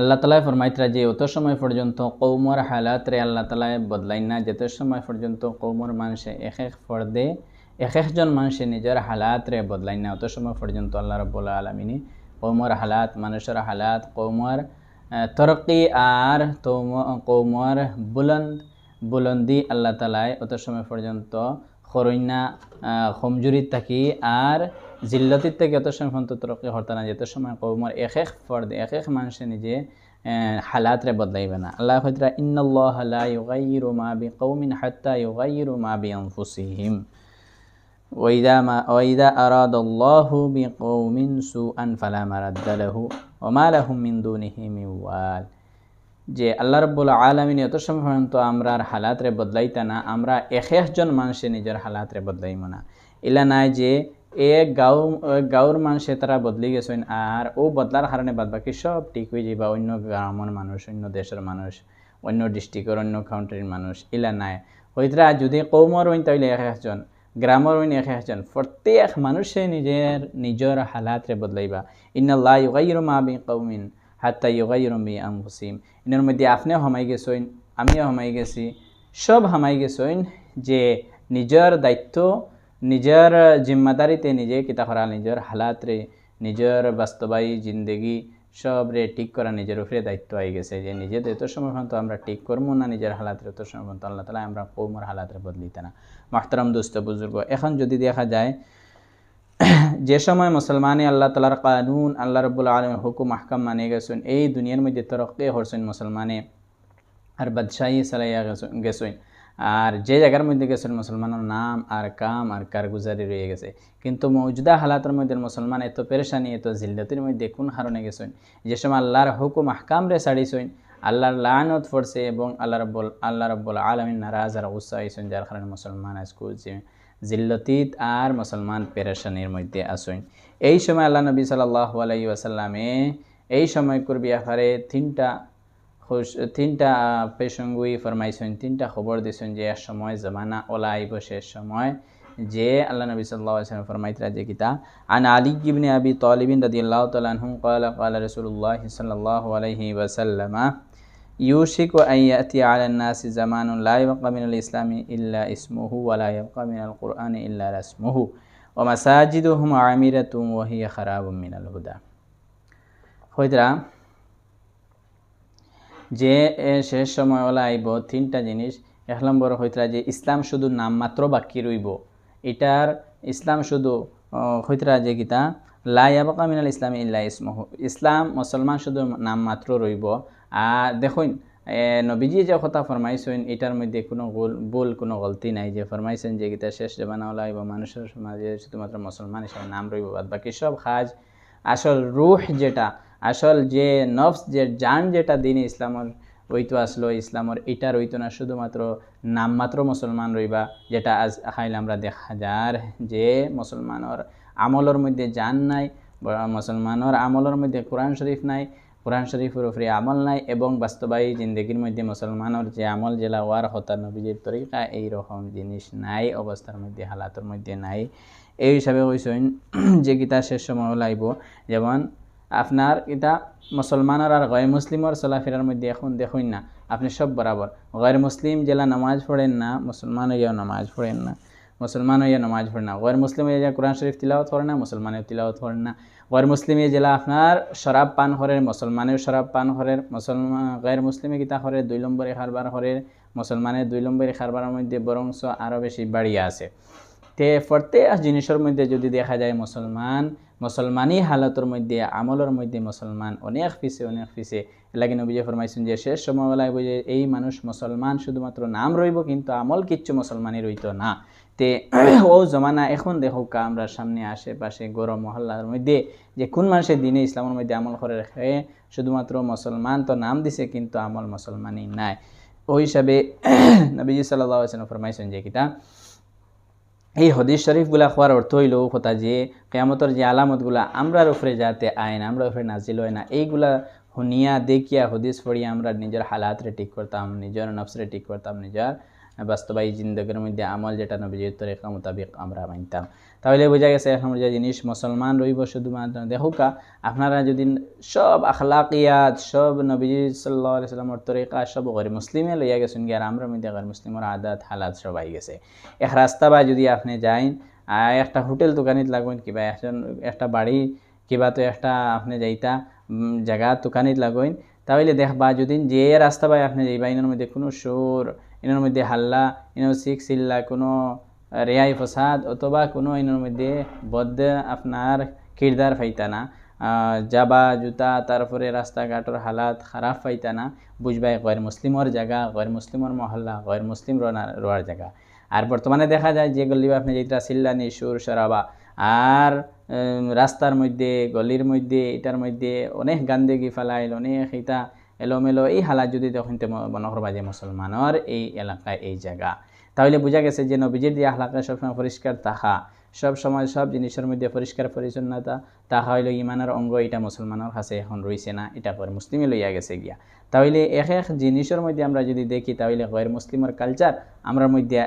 আল্লাহ তালায় ফরমাইতরা যে অত সময় পর্যন্ত কৌমর হালাত রে আল্লাহ তালায় বদলাই না যেত সময় পর্যন্ত কৌমর মানুষে এক এক ফর্দে এক একজন মানুষে নিজের হালাত রে বদলাই না, অত সময় পর্যন্ত আল্লাহ রব্বুল আলমিনী কৌমর হালাত, মানুষের হালাত, কৌমর তরক্কি আর কৌমর বুলন্দ, বুলন্দি আল্লাহ তালায় অত সময় পর্যন্ত খরইনা খমজুরিত থাকি আর জিল্লতির থেকে অত সময় পর্যন্ত তরক্কি হরতা না যেত সময় কৌমর এক এক ফর্দ এক এক মানুষে নিজে হালাত রে বদলাইবে না আল্লাহ হয়তরা ইন্নাল্লাহ লা ইউগাইয়িরু মা বিকাউমিন হাত্তা ইউগাইয়িরু মা বিআনফুসিহিম وإذا ما وإذا أراد الله بقوم سوءا فلا مرد له وما لهم من دونه من وال যে আল্লাহ রব্বুল আলমিন এত সময় পর্যন্ত আমরা হালাত রে বদলাইতা না আমরা এক একজন মানুষে নিজের হালাত রে বদলাইম না এলা নাই যে এ গাঁও গাঁওর মানুষে তারা বদলি গেছেন আর ও বদলার কারণে বাদ বাকি সব ঠিক হয়ে যাবা অন্য গ্রামের মানুষ অন্য দেশের মানুষ অন্য ডিস্ট্রিক্টের অন্য কাউন্ট্রির মানুষ এলা নাই। হইতরা যদি কৌমর হইন তাইলে এক একজন গ্রামের হইন এক একজন প্রত্যেক মানুষে নিজের নিজের হালাতরে বদলাইবা। ইন্নাল্লাহ ইউগাইরু মা বি কৌমিন হাত্তা ইউগাইরু বি আনফুসিম ইনের মধ্যে আপনিও হামাই গেছেন আমিও হামাই গেছি। সব হামাই গেছেন যে নিজের দায়িত্ব নিজের জিম্মাদারিতে নিজে কিতা করা নিজের হালাতরে, নিজের বাস্তবায়ী জিন্দগি সব রে ঠিক করা নিজের উপরে দায়িত্ব আই গেছে যে নিজে এত সময় পর্যন্ত আমরা ঠিক করব না, নিজের হালাতের এত সময় পর্যন্ত আল্লাহ তালা আমরা কৌমর হালাতের বদলিতে না। মাহতারাম দোস্ত, বুজুর্গ, এখন যদি দেখা যায়, যে সময় মুসলমানে আল্লাহ তালার কানুন, আল্লাহ রবুল্লা আলমের হুকুম আহকাম মানে গেছেন, এই দুনিয়ার মধ্যে তরক্কি হরছেন মুসলমানে আর বাদশাহী সালাইয়া গেছেন আর যে জায়গার মধ্যে গেছেন মুসলমানের নাম আর কাম আর কারগুজারি রয়ে গেছে। কিন্তু মৌজুদা হালাতের মধ্যে মুসলমান এত পেরেশানি, এত জিল্লতির মধ্যে কোন কারণে গেছেন? যে সময় আল্লাহর হুকুম আহকাম রে ছাড়িছেন, আল্লাহর লানত ফরছে এবং আল্লাহ রব্বুল আল্লাহ রব্বুল আলমিন নারাজ আর উৎসাহ হয়েছেন, যার কারণে মুসলমান আজকুল জিল্লতিত আর মুসলমান পেরেশানির মধ্যে আসেন এই সময় আল্লাহ নবী সাল্লাহ আলাই ওয়াসাল্লামে এই সময় করবি আফারে তিনটা তিনটা পেশঙ্গুই ফরমাইছেন, তিনটা খবর দিছেন যে এক সময় জমানা ওলা আইব শেষ সময় যে আল্লাহ নবী সাল্লাল্লাহু আলাইহি ওয়াসাল্লাম ফরমাইতরা যে কিতা আন আলী ইবনে আবি তালিব রাদিয়াল্লাহু তাআলা আনহু ক্বালা ক্বালা রাসূলুল্লাহ সাল্লাল্লাহু আলাইহি ওয়াসাল্লাম, ইউশিক আন আইয়াতি আলা নাস জামানুন লা ইয়াবকা মিনাল ইসলামি ইল্লা ইসমুহু ওয়া লা ইয়াবকা মিনাল কুরআনি ইল্লা রাসমুহু ওয়া মাসাজিদুহুম আমিরাতুন ওয়া হিয়া খারাবুম মিনাল হুদা। হইতরা যে শেষ সময় ওলা আইব, তিনটা জিনিস। এক নম্বর হইতরা যে, ইসলাম শুধু নামমাত্র বাক্যি রইব। এটার ইসলাম শুধু হইতরা যে গীতা লাইয়াবাকা মিনাল ইসলাম ইল্লা ইসমহ। ইসলাম, মুসলমান শুধু নামমাত্র রইব। আর দেখুন নবীজি যে কথা ফরমাইছেন, এটার মধ্যে কোনো গোল, ভুল, কোনো গলতি নাই যে ফরমাইছেন যে গীতা শেষ জবানা ওলাইব মানুষের সমাজে শুধুমাত্র মুসলমান হিসাবে নাম রইব বাদ বাকি সব খাজ আসল রুহ যেটা আসল যে নফস, যে জান যেটা দিন ইসলামের ওইতো আসলো ইসলামের, এটার ওইতো না, শুধুমাত্র নামমাত্র মুসলমান রইবা, যেটা আজ খাইলে আমরা দেখা যার যে মুসলমানের আমলের মধ্যে জান নাই মুসলমানের আমলের মধ্যে কোরআন শরীফ নাই, কোরআন শরীফের উপরে আমল নাই, এবং বাস্তবায়ী জিন্দগির মধ্যে মুসলমানের যে আমল জেলা ওয়ার হতা নবীজির তরিকা এইরকম জিনিস নাই, অবস্থার মধ্যে, হালাতের মধ্যে নাই। এই হিসাবে কইসেন যে গীতা শেষ সময় লাইব যেমন আপনার এটা মুসলমানের আর গয় মুসলিমর চলাফেরার মধ্যে এখন দেখুন না। আপনি সব বরাবর। গয়ের মুসলিম জেলা নামাজ পড়েন না মুসলমান হইয়াও নামাজ পড়েন না। মুসলমান হইয়া নামাজ পড়েন না। গয়ের মুসলিম হইয়া কোরআন শরীফ তিলাওয়াত করেন না, মুসলমানেও তিলাওয়াত করেন না। গয়ের মুসলিমে জেলা আপনার শরাব পান করেন মুসলমানেও শরাব পান করেন মুসলমান গয়ের মুসলিমে গীতা করে, দুই নম্বরে খারবার করে মুসলমানের দুই নম্বরে খারবারের মধ্যে বরংস আরও বেশি বাড়িয়ে আছে। তে প্রত্যেক জিনিসের মধ্যে যদি দেখা যায় মুসলমান মুসলমানই হালতের মধ্যে, আমলের মধ্যে মুসলমান অনেক পিছে অনেক পিছে। এলাকি নবীজে ফরমাইছেন যে, শেষ সময়বেলায় বুঝে এই মানুষ মুসলমান শুধুমাত্র নাম রইব, কিন্তু আমল কিচ্ছু মুসলমানই রইত না। তে ও জমানা এখন দেখো কা আমরা সামনে, আশেপাশে গরম মহল্লার মধ্যে, যে কোন মানুষের দিনে ইসলামের মধ্যে আমল করে রেখে শুধুমাত্র মুসলমান তো নাম দিছে, কিন্তু আমল মুসলমানই নাই। ওই হিসাবে নবীজি সাল্লাহ ফরমাইছেন যে কিতা এই হদিস শরীফগুলা খোয়ার অর্থ হইল কথা যে, কেয়ামতর যে আলামতগুলা আমরার উপরে যাতে আয় না আমরা উপরে নাজিল হয় না, এইগুলা শুনিয়া দেখিয়া হদিস পড়িয়া আমরা নিজের হালাতরে ঠিক করতাম, নিজের নফসরে ঠিক করতাম, নিজের বাস্তবায়ী জিন্দগির মধ্যে আমল যেটা নবীজির তরিকা মোতাবেক আমরা মানতাম। তাহলে বোঝা গেছে এখন যে জিনিস মুসলমান রইব শুধুমাত্র। দেখুকা আপনারা যদি সব আখলাকিয়াত, সব নবীজি সাল্লাহ সাল্লামর তরিকা সব গরিব মুসলিমে লইয়া গেছেন গিয়ে, আর আমরা মধ্যে গরিব মুসলিমের আদাত, হালাত সবাই গেছে। এক রাস্তা বা যদি আপনি যাইন একটা হোটেল দোকানিত লাগবেন কিবা একজন একটা বাড়ি কিবা তো একটা আপনি যাইতা জায়গা দোকানিত লাগবেন তাহলে দেখবা যদি যে রাস্তা পাই আপনি যাইবা এনার মধ্যে কোনো সুর এনার মধ্যে হাল্লা এনার সিক সিল্লা কোনো রেয়াই ফসাদ, অথবা কোনো এনার মধ্যে বদ্ধ আপনার কিরদার ফাইতা না। যাবা জুতা, তারপরে রাস্তাঘাটের হালাত খারাপ পাইতা না। বুঝবাই গয়ের মুসলিমর জায়গা গয়ের মুসলিমর মহল্লা, গয়ের মুসলিম রোয়ার জায়গা আর বর্তমানে দেখা যায় যে গল্লি আপনি যেটা সিল্লানি সুর সরাবা আর রাস্তার মধ্যে, গলির মধ্যে, এটার মধ্যে অনেক গান্দেগি ফেলাইল, অনেক এটা এলোমেলো, এই হালাত যদি তখন মনে বাজে মুসলমানের এই এলাকায়, এই জায়গা। তাহলে বোঝা গেছে যে নবীজির দিয়ে হালাকা সবসময় পরিষ্কার, তাহা সব সময় সব জিনিসের মধ্যে পরিষ্কার, পরিচ্ছন্নতা, তাহা হইল ইমানের অঙ্গ, এটা মুসলমানের কাছে এখন রয়েছে না, এটা করে মুসলিমে লইয়া গেছে গিয়া। তাহলে এক এক জিনিসের মধ্যে আমরা যদি দেখি, তাহলে গয়ের মুসলিমের কালচার আমরার মধ্যে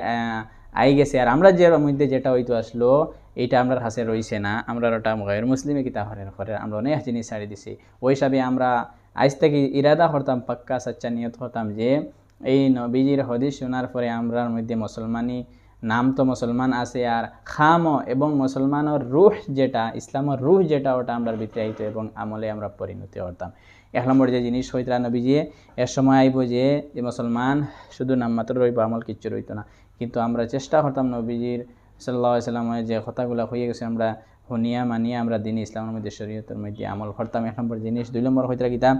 আই গেছে। আর আমরা যে মধ্যে যেটা হইতো আসলো, এটা আমরা কাছে রয়েছে না আমরা ওটা গয়ের মুসলিমে কিতা হরের করে আমরা অনেক জিনিস ছাড়ি দিছি। ওই হিসাবে আমরা আজ থেকে ইরাদা করতাম পাক্কা সাচ্চা নিয়ত করতাম যে, এই নবীজির হদিস শোনার পরে আমরার মধ্যে মুসলমানি নাম তো মুসলমান আছে আর খামও এবং মুসলমানের রুহ যেটা, ইসলামের রুহ যেটা, ওটা আমরা ভিতরে আইতো এবং আমলে আমরা পরিণতি করতাম এক নম্বর যে জিনিস হইতরা নবীজি এর সময় আইব যে যে মুসলমান শুধু নাম মাত্র রইব, আমল কিচ্ছু রইতো না। কিন্তু আমরা চেষ্টা করতাম নবীজির সাল্লাহ সাল্লামের যে কথাগুলো হয়ে গেছে, আমরা শুনিয়া মানিয়া আমরা দিন ইসলামের মধ্যে শরীয়তের মধ্যে আমল করতাম। এক নম্বর জিনিস, দুই নম্বর হইতে কিতাম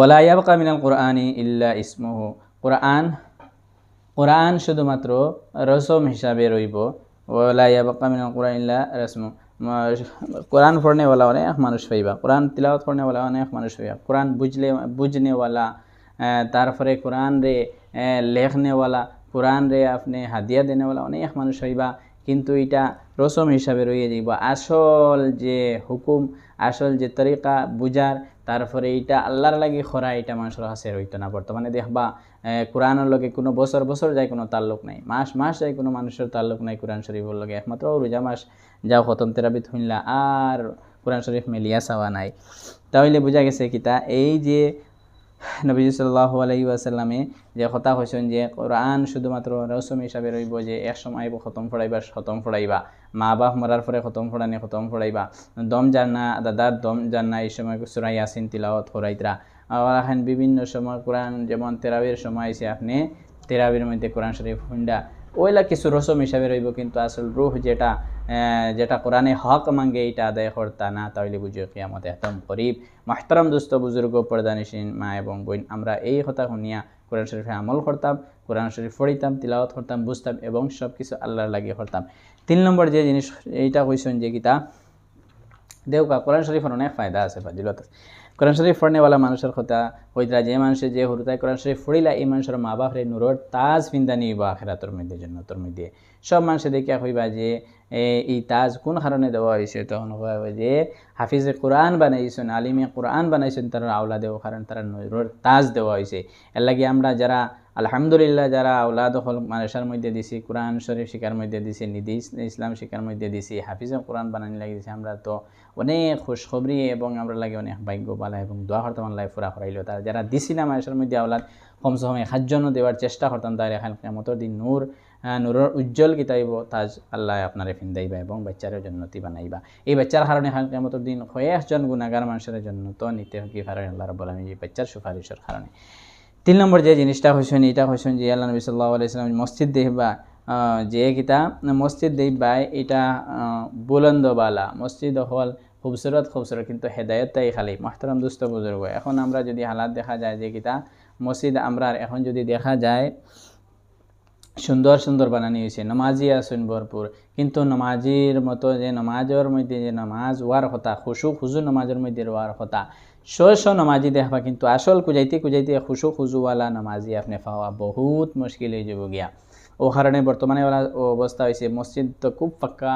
ওলা ইয়াবকা মিনাল কোরআনি ইল্লা ইসমুহ। কোরআন কোরআন শুধুমাত্র রসম হিসাবে রইব। ওলা ইয়াবকা কোরআন ইল্লা রসম। কোরআন পড়নেওয়ালা অনেক মানুষ পাইবা কোরআন তিলাওয়াত পড়নেওয়ালা অনেক মানুষ পাইবা কোরআন বুঝলে বুঝনেওয়ালা তারপরে কোরআন রে লেখনেওয়ালা কোরআন রে আপনি হাদিয়া দেনেওয়ালা অনেক মানুষ হইবা। কিন্তু এটা রসম হিসাবে রয়ে যাইব। আসল যে হুকুম, আসল যে তরিকা বুঝার, তারপরে এইটা আল্লাহর লাগে খরা এটা মানুষের কাছে রইতো না বর্তমানে। দেখবা কোরআনের লগে কোনো বছর বছর যায় কোনো তাল্লুক নাই। মাস মাস যায় কোনো মানুষের তাল্লুক নাই কোরআন শরীফের লগে। একমাত্র রোজা মাস, যাও খতম তেরাবিত হইলা, আর কোরআন শরীফ মেলিয়া চাওয়া নাই। তাহলে বোঝা গেছে কিতা এই যে নবীজ সাল্লাহ যে কথা কৈছেন যে কোরআন শুধুমাত্র রসম হিসাবে রইব যে এক সময় খতম ফড়াইবা খতম ফড়াইবা মা বাপ মরার পরে খতম ফোড়ানি খতম ফোড়াইবা দম জানা দাদার দম জানা, এই সময় সুরাই আসিন তিলাওয়াত ফোড়াইতরা আবার এখন বিভিন্ন সময় কোরআন যেমন তেরাবির সময় এসে আপনি তেরাবির মধ্যে কোরআন শরীফ হুন্ডা ওইলা কিছু রসম হিসাবে রইব কিন্তু আসল রুহ যেটা যেটা কোরআনে হক মাঙ্গে এইটা আদায় করতা না, তাহলে বুঝিও কিয়ামত একদম করিব মাহতারাম দুস্থ বুজুর্গ, পর্দানিসীন মা এবং বোন, আমরা এই কথা শুনিয়া কোরআন শরীফে আমল করতাম, কোরআন শরীফ পড়িতাম, তিলাওয়াত করতাম, বুঝতাম এবং সব কিছু আল্লাহর লাগিয়ে করতাম। তিন নম্বর যে জিনিস, এইটা কইসন যে কিতা, দেউকা, কোরআন শরীফের অনেক ফায়দা আছে, ফাজিলত আছে। কোরআন শরীফ পড়নেওয়ালা মানুষের কথা হইতরা যে মানুষের যে হরুতায় কোরআন শরীফ ফুড়িলা এই মানুষের মা বাপরে নুরর তাজ ফিন্দা নিবা আখেরাতর মধ্যে তোর মধ্যে। সব মানুষে দেখিয়া হইবা যে এই তাজ কোন কারণে দেওয়া হয়েছে তখন হইবা যে, হাফিজে কোরআন বানাইছেন, আলিমে কোরআন বানাইছেন, তারা আওলা দেওয়া কারণ তারা নুরোর তাজ দেওয়া হয়েছে এর লাগে আমরা যারা আলহামদুলিল্লাহ, যারা আউলাদ হল মানুষের মধ্যে দিছি, কোরআন শরীফ শিকার মধ্যে দিছি নিদি ইসলাম শিকার মধ্যে দিছি, হাফিজে কোরআন বানানি লাগিয়ে দিছি, আমরা তো অনেক খুশখবরি এবং আমরা লাগে অনেক ভাগ্যবালা এবং দোয়া করতাম আল্লাহ ফুরা করাইল। তারা যারা দিছিলাম মানুষের মধ্যে আওলাদ, কমসে কম সাতজনও দেওয়ার চেষ্টা করতাম তার এখানে কেমতর দিন নূর নূরের উজ্জ্বল কিতাইব তাজ আল্লাহ আপনারে ফিন্দাইবা এবং বাচ্চারের জন্নতি বানাইবা। এই বাচ্চার কারণে এখানে কেমতর দিন কয়েকজন গুণাগার মানুষের জন্য তো নিতে কি কারণে আল্লাহ রব আলমী বাচ্চার সুপারিশের কারণে। তিন নম্বর যে জিনিসটা হয়েছেন এটা হয়েছেন যে আল্লাহ নবী সাল্লাহ আলাইসলাম মসজিদ দেখবা যে কিতা মসজিদ দেখবা এটা বুলন্দবালা। মসজিদ হল খুবসুরত খুবসুরত, কিন্তু হেদায়তটাই খালি। মাহতারাম দুস্থ বুজুর্গ। এখন আমরা যদি হালাত দেখা যায় যে কিতা মসজিদ আমরা এখন যদি দেখা যায়, সুন্দর সুন্দর বানানি হয়েছে নমাজি আসুন ভরপুর। কিন্তু নমাজির মতো যে নমাজের মধ্যে যে নমাজ ওয়ার কথা খুশু খুজু নমাজের মধ্যে ওয়ার কথা শ শ নমাজি দেখবা, কিন্তু আসল কুজাইতে কুজাইতে খুশু খুজুওয়ালা নমাজি আপনি পাওয়া বহুত মুশকিল হয়ে যাব গিয়া। ও কারণে বর্তমানে অবস্থা হয়েছে মসজিদ তো খুব পাক্কা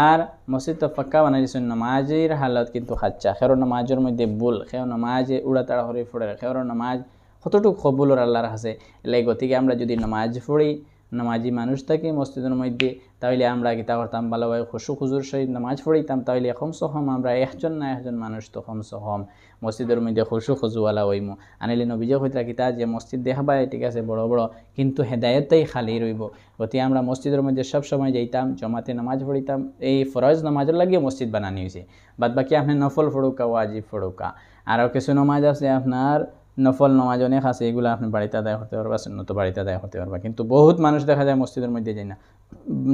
আর মসজিদ তো পাক্কা বানাই দিয়েছেন নমাজের হালত, কিন্তু খাচ্ছা। খের নমাজের মধ্যে বুল খেয়ে নমাজ উড়া তাড়া করে ফুড়ে খের নমাজ কতটুকু কবুলর আল্লাহর কাছে এলাই গতিকে আমরা যদি নামাজ পড়ি নামাজি মানুষ থাকি মসজিদের মধ্যে, তাহলে আমরা গীতা করতাম, ভালোভাবে খুশু খুজুর সহিত নামাজ পড়িতাম, তাহলে কমস হম, আমরা একজন না একজন মানুষ তো কমস হম। মসজিদের মধ্যে খুশু খুজুওয়ালা হইমু। আনিলে নবীজ হইতরা গীতা যে মসজিদ দেখাবাই ঠিক আছে, বড় বড়, কিন্তু হেদায়তটাই খালি রইব। গতি আমরা মসজিদের মধ্যে সব সময় যাইতাম, জমাতে নামাজ পড়িতাম, এই ফরজ নামাজের লাগিয়ে মসজিদ বানানি হয়েছে বাদ বাকি আপনি নফল ফড়ুকা ওয়াজিব ফড়ুকা আরও কিছু নামাজ আছে আপনার নফল নমাজ অনেক আছে এগুলো আপনি বাড়িতে আদায় করতে পারবা, সুন্নত বাড়িতে আদায় করতে পারবা। কিন্তু বহুত মানুষ দেখা যায় মসজিদের মধ্যে যায় না।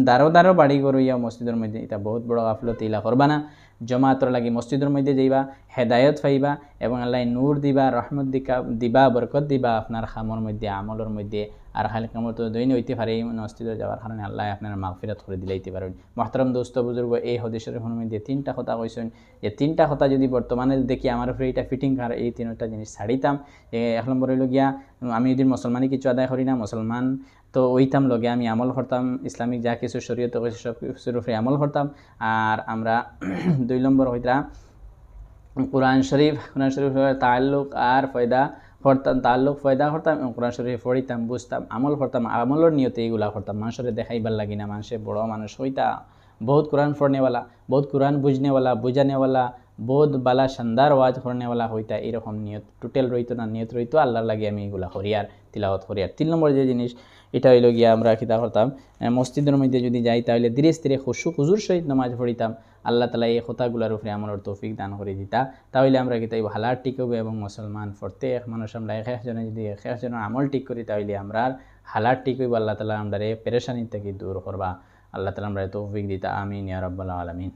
দারো দারো বাড়ি করইয়া মসজিদের মধ্যে, এটা বহুত বড় গাফলত ইলা করবা না। জমাতর লাগি মসজিদের মধ্যে যাইবা, হেদায়ত পাইবা এবং আল্লাহ নূর দিবা রহমত দিকা, দিবা বরকত দিবা আপনার খামর মধ্যে আমলের মধ্যে আর খালি কামর তো দৈন হইতে পারে এই মসজিদে যাওয়ার কারণে আল্লাহ আপনার মাগফিরাত করে দিলাইতে পারেন মহতরম দোস্ত বুজুর্গ এই হদিসের মধ্যে তিনটা কথা কইছেন যে তিনটা কথা যদি বর্তমানে দেখি আমার উপরে এটা ফিটিং কার এই তিনটা জিনিস ছাড়িতাম এক নম্বর হইল গিয়া, আমি যদি মুসলমানি কিছু আদায় করি না মুসলমান তো ওইতাম লগে আমি আমল করতাম, ইসলামিক যা কিছু শরীয়ত কইছে সব কিছুর উপরে আমল করতাম। আর আমরা দুই নম্বর হইতা কোরআন শরীফ কোরআন শরীফ তাল্লুক আর ফয়দা করতাম তাল্লুক ফয়দা করতাম এবং কোরআন শরীফ পড়িতাম, বুঝতাম, আমল করতাম, আমলের নিয়তে এইগুলা করতাম। মানুষের দেখাইবার লাগি না মানুষের বড় মানুষ হইতা। বহুত কোরআন পড়নেওয়ালা, বহুত কোরআন বুঝনেওয়ালা, বুঝানেওয়ালা, বহুত বালা শানদার ওয়াজ করনেওয়ালা হইতা, এরকম নিয়ত। টোটাল রইতো না, নিয়ত রইতো, আল্লাহর লাগে আমি এগুলা হরিয়ার তিলাওয়াত হরিয়ার তিন নম্বর যে জিনিস এটা হইল গিয়া আমরা খিতা করতাম। মসজিদের মধ্যে যদি যাই, তাহলে ধীরে ধীরে খুশু খুজুর সহিত নামাজ পড়িতাম। আল্লাহ তালা এই কথাগুলোর উপরে আমার তৌফিক দান করে দিতা। তাহলে আমরা কিন্তু এই ভালার টিকবে এবং মুসলমান প্রত্যেক মানুষ আমরা এক একজনে যদি এক একজনের আমল ঠিক করি, তাহলে আমরা হালার টিকব আল্লাহ তালা আমরা পেরেশানি থেকে দূর করবা। আল্লাহ তালা আমরা তৌফিক দিতা। আমিন ইয়া রব্বাল আলমিন।